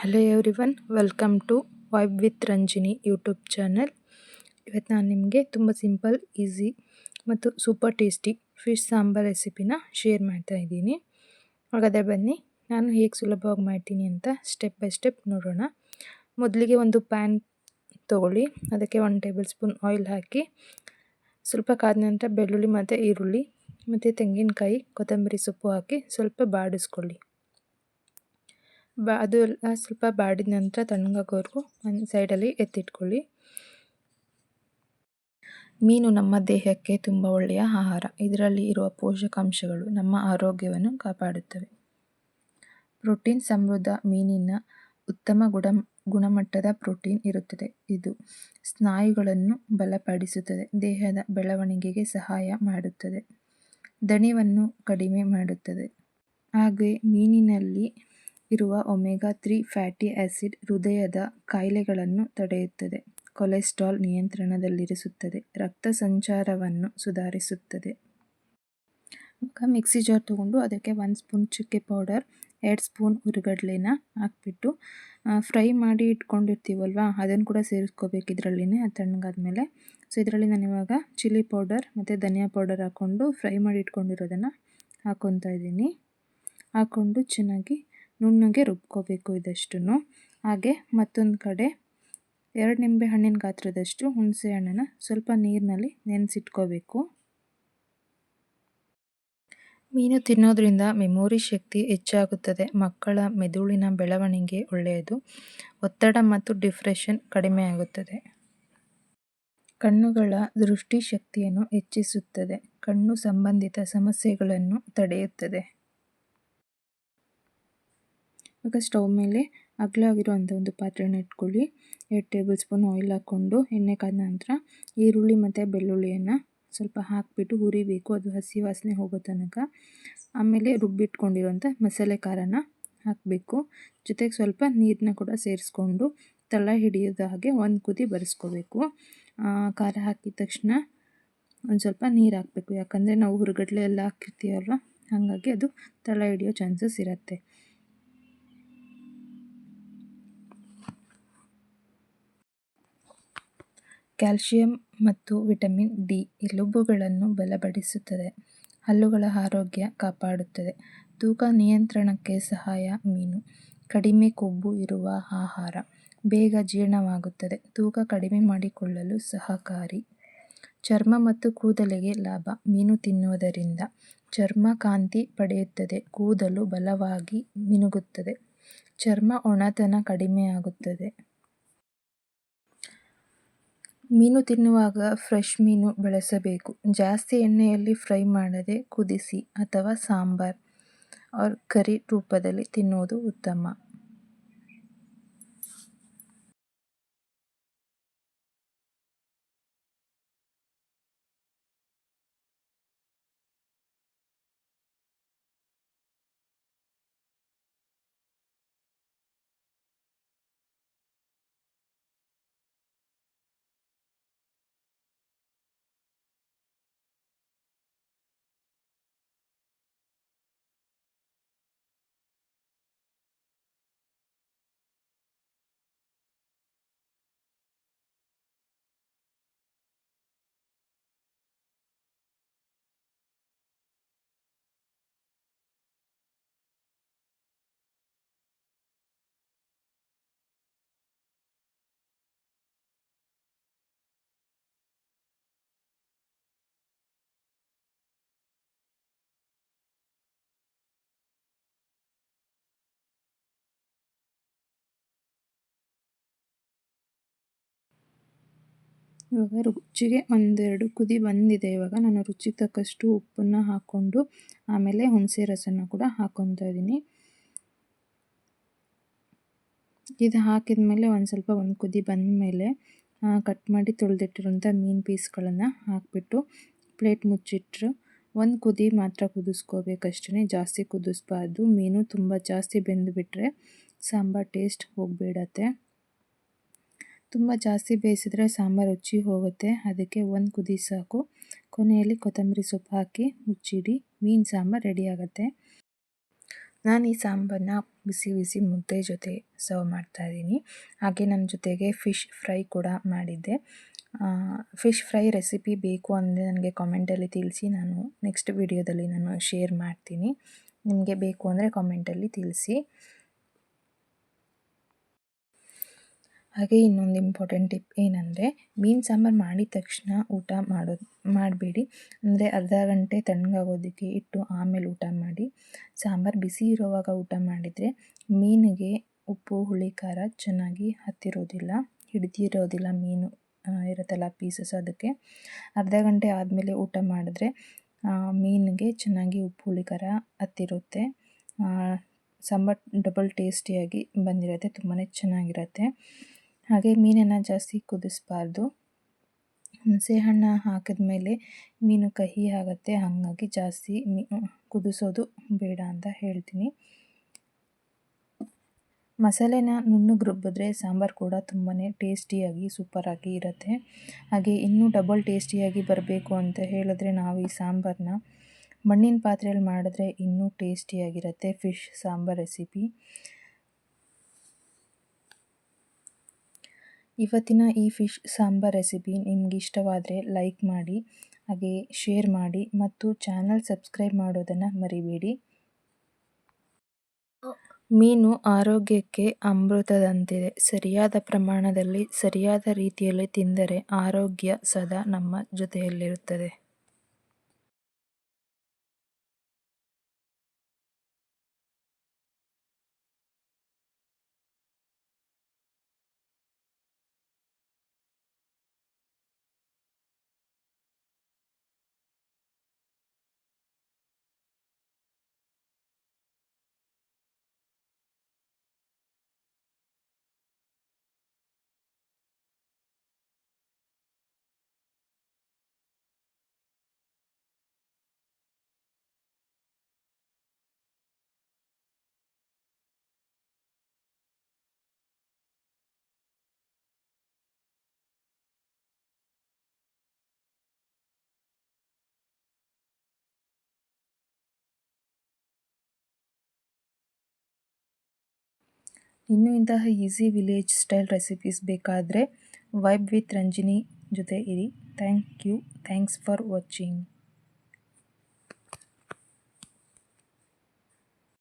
Hello everyone welcome to vibe with Ranjini YouTube channel ಇವತ್ತು ನಾನು ನಿಮಗೆ ತುಂಬ ಸಿಂಪಲ್ ಈಸಿ ಮತ್ತು ಸೂಪರ್ ಟೇಸ್ಟಿ ಫಿಶ್ ಸಾಂಬಾರ್ ರೆಸಿಪಿನ ಶೇರ್ ಮಾಡ್ತಾ ಇದ್ದೀನಿ. ಹಾಗಾದರೆ ಬನ್ನಿ, ನಾನು ಹೇಗೆ ಸುಲಭವಾಗಿ ಮಾಡ್ತೀನಿ ಅಂತ ಸ್ಟೆಪ್ ಬೈ ಸ್ಟೆಪ್ ನೋಡೋಣ. ಮೊದಲಿಗೆ ಒಂದು ಪ್ಯಾನ್ ತೊಗೊಳ್ಳಿ, ಅದಕ್ಕೆ ಒನ್ ಟೇಬಲ್ ಸ್ಪೂನ್ ಆಯಿಲ್ ಹಾಕಿ, ಸ್ವಲ್ಪ ಕಾದ ನಂತರ ಬೆಳ್ಳುಳ್ಳಿ ಮತ್ತು ಈರುಳ್ಳಿ ಮತ್ತು ತೆಂಗಿನಕಾಯಿ, ಕೊತ್ತಂಬರಿ ಸೊಪ್ಪು ಹಾಕಿ ಸ್ವಲ್ಪ ಬಾಡಿಸ್ಕೊಳ್ಳಿ. ಬ, ಅದು ಎಲ್ಲ ಸ್ವಲ್ಪ ಬಾಡಿದ ನಂತರ ತಣ್ಣಗಾಗೋವರೆಗೂ ಒಂದು ಸೈಡಲ್ಲಿ ಎತ್ತಿಟ್ಕೊಳ್ಳಿ. ಮೀನು ನಮ್ಮ ದೇಹಕ್ಕೆ ತುಂಬ ಒಳ್ಳೆಯ ಆಹಾರ. ಇದರಲ್ಲಿ ಇರುವ ಪೋಷಕಾಂಶಗಳು ನಮ್ಮ ಆರೋಗ್ಯವನ್ನು ಕಾಪಾಡುತ್ತವೆ. ಪ್ರೋಟೀನ್ ಸಮೃದ್ಧ ಮೀನಿನ ಉತ್ತಮ ಗುಣ ಗುಣಮಟ್ಟದ ಪ್ರೋಟೀನ್ ಇರುತ್ತದೆ. ಇದು ಸ್ನಾಯುಗಳನ್ನು ಬಲಪಡಿಸುತ್ತದೆ, ದೇಹದ ಬೆಳವಣಿಗೆಗೆ ಸಹಾಯ ಮಾಡುತ್ತದೆ, ದಣಿವನ್ನು ಕಡಿಮೆ ಮಾಡುತ್ತದೆ. ಹಾಗೆ ಮೀನಿನಲ್ಲಿ ಇರುವ ಒಮೆಗಾ ತ್ರೀ ಫ್ಯಾಟಿ ಆ್ಯಸಿಡ್ ಹೃದಯದ ಕಾಯಿಲೆಗಳನ್ನು ತಡೆಯುತ್ತದೆ. ಕೊಲೆಸ್ಟ್ರಾಲ್ ನಿಯಂತ್ರಣದಲ್ಲಿರಿಸುತ್ತದೆ. ರಕ್ತ ಸಂಚಾರವನ್ನು ಸುಧಾರಿಸುತ್ತದೆ. ಮಿಕ್ಸಿ ಜಾರ್ ತೊಗೊಂಡು ಅದಕ್ಕೆ ಒನ್ ಸ್ಪೂನ್ ಚುಕ್ಕೆ ಪೌಡರ್ ಎರಡು ಸ್ಪೂನ್ ಹುರಿಗಡ್ಲೆನ ಹಾಕ್ಬಿಟ್ಟು ಫ್ರೈ ಮಾಡಿ ಇಟ್ಕೊಂಡಿರ್ತೀವಲ್ವ, ಅದನ್ನು ಕೂಡ ಸೇರಿಸ್ಕೋಬೇಕು ಇದರಲ್ಲಿನೇ ಅದು ತಣ್ಣಗಾದ್ಮೇಲೆ. ಸೊ ಇದರಲ್ಲಿ ನಾನು ಇವಾಗ ಚಿಲ್ಲಿ ಪೌಡರ್ ಮತ್ತು ಧನಿಯಾ ಪೌಡರ್ ಹಾಕ್ಕೊಂಡು ಫ್ರೈ ಮಾಡಿ ಇಟ್ಕೊಂಡಿರೋದನ್ನು ಹಾಕ್ಕೊತಾ ಇದ್ದೀನಿ. ಹಾಕ್ಕೊಂಡು ಚೆನ್ನಾಗಿ ನುಣ್ಣಗೆ ರುಬ್ಕೋಬೇಕು ಇದಷ್ಟು ಹಾಗೆ ಮತ್ತೊಂದು ಕಡೆ ಎರಡು ನಿಂಬೆ ಹಣ್ಣಿನ ಗಾತ್ರದಷ್ಟು ಹುಣಸೆ ಹಣ್ಣನ್ನು ಸ್ವಲ್ಪ ನೀರಿನಲ್ಲಿ ನೆನೆಸಿಟ್ಕೋಬೇಕು. ಮೀನು ತಿನ್ನೋದ್ರಿಂದ ಮೆಮೊರಿ ಶಕ್ತಿ ಹೆಚ್ಚಾಗುತ್ತದೆ. ಮಕ್ಕಳ ಮೆದುಳಿನ ಬೆಳವಣಿಗೆ ಒಳ್ಳೆಯದು. ಒತ್ತಡ ಮತ್ತು ಡಿಪ್ರೆಷನ್ ಕಡಿಮೆ ಆಗುತ್ತದೆ. ಕಣ್ಣುಗಳ ದೃಷ್ಟಿ ಶಕ್ತಿಯನ್ನು ಹೆಚ್ಚಿಸುತ್ತದೆ. ಕಣ್ಣು ಸಂಬಂಧಿತ ಸಮಸ್ಯೆಗಳನ್ನು ತಡೆಯುತ್ತದೆ. ಇವಾಗ ಸ್ಟವ್ ಮೇಲೆ ಅಗಲವಾಗಿರುವಂಥ ಒಂದು ಪಾತ್ರೆನ ಇಟ್ಕೊಳ್ಳಿ. ಎರಡು ಟೇಬಲ್ ಸ್ಪೂನ್ ಆಯಿಲ್ ಹಾಕ್ಕೊಂಡು ಎಣ್ಣೆ ಕಾದ ನಂತರ ಈರುಳ್ಳಿ ಮತ್ತು ಬೆಳ್ಳುಳ್ಳಿಯನ್ನು ಸ್ವಲ್ಪ ಹಾಕಿಬಿಟ್ಟು ಹುರಿಬೇಕು. ಅದು ಹಸಿ ವಾಸನೆ ಹೋಗೋ ತನಕ. ಆಮೇಲೆ ರುಬ್ಬಿಟ್ಕೊಂಡಿರೋಂಥ ಮಸಾಲೆ ಖಾರನ ಹಾಕಬೇಕು. ಜೊತೆಗೆ ಸ್ವಲ್ಪ ನೀರನ್ನ ಕೂಡ ಸೇರಿಸ್ಕೊಂಡು ತಳ ಹಿಡಿಯೋದ ಹಾಗೆ ಒಂದು ಕುದಿ ಬರೆಸ್ಕೋಬೇಕು. ಖಾರ ಹಾಕಿದ ತಕ್ಷಣ ಒಂದು ಸ್ವಲ್ಪ ನೀರು ಹಾಕಬೇಕು. ಯಾಕಂದರೆ ನಾವು ಹುರುಗಡ್ಲೆ ಎಲ್ಲ ಹಾಕಿರ್ತೀವಲ್ವ? ಹಾಗಾಗಿ ಅದು ತಳ ಹಿಡಿಯೋ ಚಾನ್ಸಸ್ ಇರುತ್ತೆ. ಕ್ಯಾಲ್ಶಿಯಂ ಮತ್ತು ವಿಟಮಿನ್ ಡಿ ಎಲುಬುಗಳನ್ನು ಬಲಪಡಿಸುತ್ತದೆ. ಹಲ್ಲುಗಳ ಆರೋಗ್ಯ ಕಾಪಾಡುತ್ತದೆ. ತೂಕ ನಿಯಂತ್ರಣಕ್ಕೆ ಸಹಾಯ ಮೀನು. ಕಡಿಮೆ ಕೊಬ್ಬು ಇರುವ ಆಹಾರ. ಬೇಗ ಜೀರ್ಣವಾಗುತ್ತದೆ. ತೂಕ ಕಡಿಮೆ ಮಾಡಿಕೊಳ್ಳಲು ಸಹಕಾರಿ. ಚರ್ಮ ಮತ್ತು ಕೂದಲಿಗೆ ಲಾಭ. ಮೀನು ತಿನ್ನುವುದರಿಂದ ಚರ್ಮ ಕಾಂತಿ ಪಡೆಯುತ್ತದೆ. ಕೂದಲು ಬಲವಾಗಿ ಮಿನುಗುತ್ತದೆ. ಚರ್ಮ ಒಣತನ ಕಡಿಮೆಯಾಗುತ್ತದೆ. ಮೀನು ತಿನ್ನುವಾಗ ಫ್ರೆಶ್ ಮೀನು ಬಳಸಬೇಕು. ಜಾಸ್ತಿ ಎಣ್ಣೆಯಲ್ಲಿ ಫ್ರೈ ಮಾಡದೆ ಕುದಿಸಿ ಅಥವಾ ಸಾಂಬಾರ್ ಆರ್ ಕರಿ ರೂಪದಲ್ಲಿ ತಿನ್ನುವುದು ಉತ್ತಮ. ಇವಾಗ ರುಚಿಗೆ ಒಂದೆರಡು ಕುದಿ ಬಂದಿದೆ. ಇವಾಗ ನಾನು ರುಚಿಗೆ ತಕ್ಕಷ್ಟು ಉಪ್ಪನ್ನು ಹಾಕ್ಕೊಂಡು ಆಮೇಲೆ ಹುಣಸೆ ರಸನ ಕೂಡ ಹಾಕ್ಕೊತಾ ಇದ್ದೀನಿ. ಇದು ಹಾಕಿದ ಮೇಲೆ ಒಂದು ಸ್ವಲ್ಪ ಒಂದು ಕುದಿ ಬಂದ ಮೇಲೆ ಕಟ್ ಮಾಡಿ ತೊಳೆದಿಟ್ಟಿರೋಂಥ ಮೀನು ಪೀಸ್ಗಳನ್ನು ಹಾಕಿಬಿಟ್ಟು ಪ್ಲೇಟ್ ಮುಚ್ಚಿಟ್ರು. ಒಂದು ಕುದಿ ಮಾತ್ರ ಕುದಿಸ್ಕೋಬೇಕಷ್ಟೇ ಜಾಸ್ತಿ ಕುದಿಸ್ಬಾರ್ದು. ಮೀನು ತುಂಬ ಜಾಸ್ತಿ ಬೆಂದುಬಿಟ್ರೆ ಸಾಂಬಾರು ಟೇಸ್ಟ್ ಹೋಗಿಬಿಡತ್ತೆ. ತುಂಬ ಜಾಸ್ತಿ ಬೇಯಿಸಿದ್ರೆ ಸಾಂಬಾರು ರುಚಿ ಹೋಗುತ್ತೆ. ಅದಕ್ಕೆ ಒಂದು ಕುದಿ ಸಾಕು. ಕೊನೆಯಲ್ಲಿ ಕೊತ್ತಂಬರಿ ಸೊಪ್ಪು ಹಾಕಿ ಮುಚ್ಚಿಡಿ. ಮೀನು ಸಾಂಬಾರು ರೆಡಿ ಆಗುತ್ತೆ. ನಾನು ಈ ಸಾಂಬಾರನ್ನ ಬಿಸಿ ಬಿಸಿ ಮುದ್ದೆ ಜೊತೆ ಸರ್ವ್ ಮಾಡ್ತಾಯಿದ್ದೀನಿ ಹಾಗೆ ನನ್ನ ಜೊತೆಗೆ ಫಿಶ್ ಫ್ರೈ ಕೂಡ ಮಾಡಿದ್ದೆ. ಫಿಶ್ ಫ್ರೈ ರೆಸಿಪಿ ಬೇಕು ಅಂದರೆ ನನಗೆ ಕಾಮೆಂಟಲ್ಲಿ ತಿಳಿಸಿ. ನಾನು ನೆಕ್ಸ್ಟ್ ವಿಡಿಯೋದಲ್ಲಿ ನಾನು ಶೇರ್ ಮಾಡ್ತೀನಿ. ನಿಮಗೆ ಬೇಕು ಅಂದರೆ ಕಾಮೆಂಟಲ್ಲಿ ತಿಳಿಸಿ. ಹಾಗೆ ಇನ್ನೊಂದು ಇಂಪಾರ್ಟೆಂಟ್ ಟಿಪ್ ಏನಂದರೆ, ಮೀನು ಸಾಂಬಾರು ಮಾಡಿದ ತಕ್ಷಣ ಊಟ ಮಾಡೋದು, ಮಾಡಬೇಡಿ. ಅಂದರೆ ಅರ್ಧ ಗಂಟೆ ತಣ್ಣಗಾಗೋದಕ್ಕೆ ಇಟ್ಟು ಆಮೇಲೆ ಊಟ ಮಾಡಿ. ಸಾಂಬಾರು ಬಿಸಿ ಇರುವಾಗ ಊಟ ಮಾಡಿದರೆ ಮೀನಿಗೆ ಉಪ್ಪು, ಹುಳಿ, ಖಾರ ಚೆನ್ನಾಗಿ ಹತ್ತಿರೋದಿಲ್ಲ, ಹಿಡಿದಿರೋದಿಲ್ಲ ಮೀನು ಇರುತ್ತಲ್ಲ ಪೀಸಸ್ ಅದಕ್ಕೆ. ಅರ್ಧ ಗಂಟೆ ಆದಮೇಲೆ ಊಟ ಮಾಡಿದ್ರೆ ಮೀನಿಗೆ ಚೆನ್ನಾಗಿ ಉಪ್ಪು, ಹುಳಿ, ಖಾರ ಹತ್ತಿರುತ್ತೆ. ಸಾಂಬಾರು ಡಬಲ್ ಟೇಸ್ಟಿಯಾಗಿ ಬಂದಿರುತ್ತೆ ತುಂಬಾ ಚೆನ್ನಾಗಿರುತ್ತೆ. ಹಾಗೆ ಮೀನನ್ನು ಜಾಸ್ತಿ ಕುದಿಸ್ಬಾರ್ದು. ಹುಣಸೆಹಣ್ಣು ಹಾಕಿದ ಮೇಲೆ ಮೀನು ಕಹಿ ಆಗುತ್ತೆ, ಹಾಗಾಗಿ ಜಾಸ್ತಿ ಮೀ ಕುದಿಸೋದು ಬೇಡ ಅಂತ ಹೇಳ್ತೀನಿ. ಮಸಾಲೆನ ನುಣ್ಣಗೆ ರುಬ್ಬಿದ್ರೆ ಸಾಂಬಾರು ಕೂಡ ತುಂಬಾ ಟೇಸ್ಟಿಯಾಗಿ, ಸೂಪರಾಗಿ ಇರುತ್ತೆ. ಹಾಗೆ ಇನ್ನೂ ಡಬಲ್ ಟೇಸ್ಟಿಯಾಗಿ ಬರಬೇಕು ಅಂತ ಹೇಳಿದ್ರೆ ನಾವು ಈ ಸಾಂಬಾರನ್ನ ಮಣ್ಣಿನ ಪಾತ್ರೆಯಲ್ಲಿ ಮಾಡಿದ್ರೆ ಇನ್ನೂ ಟೇಸ್ಟಿಯಾಗಿರುತ್ತೆ, ಫಿಶ್ ಸಾಂಬಾರ್ ರೆಸಿಪಿ. ಇವತ್ತಿನ ಈ ಫಿಶ್ ಸಾಂಬಾರ್ ರೆಸಿಪಿ ನಿಮ್ಗೆ ಇಷ್ಟವಾದರೆ ಲೈಕ್ ಮಾಡಿ, ಹಾಗೆ ಶೇರ್ ಮಾಡಿ ಮತ್ತು ಚಾನಲ್ ಸಬ್ಸ್ಕ್ರೈಬ್ ಮಾಡೋದನ್ನು ಮರಿಬೇಡಿ. ಮೀನು ಆರೋಗ್ಯಕ್ಕೆ ಅಮೃತದಂತಿದೆ. ಸರಿಯಾದ ಪ್ರಮಾಣದಲ್ಲಿ ಸರಿಯಾದ ರೀತಿಯಲ್ಲಿ ತಿಂದರೆ ಆರೋಗ್ಯ ಸದಾ ನಮ್ಮ ಜೊತೆಯಲ್ಲಿರುತ್ತದೆ. ಇನ್ನೂ ಇಂತಹ ಈಸಿ ವಿಲೇಜ್ ಸ್ಟೈಲ್ ರೆಸಿಪೀಸ್ ಬೇಕಾದರೆ ವೈಬ್ ವಿತ್ ರಂಜಿನಿ ಜೊತೆ ಇರಿ. Thank you. Thanks for watching.